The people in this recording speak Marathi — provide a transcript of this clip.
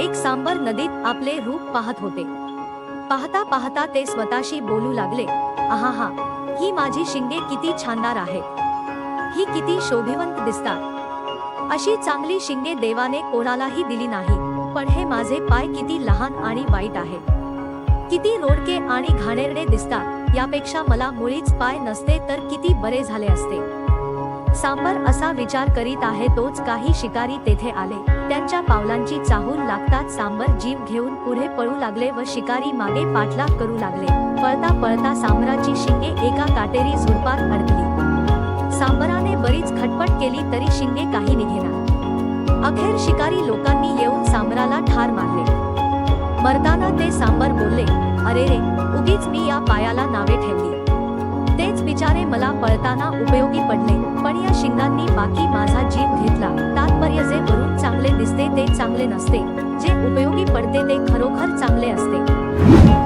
एक सांबर नदीत आपले रूप पाहत होते. पाहता पाहता ते स्वतःशी बोलू लागले आहाहा ही माझी शिंगे किती छानदार आहेत ही किती शोभिवंत दिसतात. अशी चांगली शिंगे देवाने कोणालाही दिली नाही पण हे माझे पाय किती लहान आणि वाईट आहेत किती रोडके आणि घाणेरडे दिसतात यापेक्षा मला मुळीच पाय नसते तर किती बरे झाले असते. सांबर असा विचार करीत आहे तोच काही शिकारी तेथे आले. त्यांच्या पावलांची चाहूल लागताच सांबर जीव घेऊन पुढे पळू लागले व शिकारी मागे पाठलाग करू लागले. पळता पळता सांबराची शिंगे एका काटेरी झुडपात अडकली. सांबराने बरीच खटपट केली तरी शिंगे काही निघेना. अखेर शिकारी लोकांनी येऊन सांबराला ठार मारले. मरताना ते सांबर बोलले अरे रे उगीच मी या पायाला नावे ठेवली. तेच बिचारे मला पळताना उपयोगी पडले पण चांगले नसते. जे उपयोगी पडते ते खरोखर चांगले असते.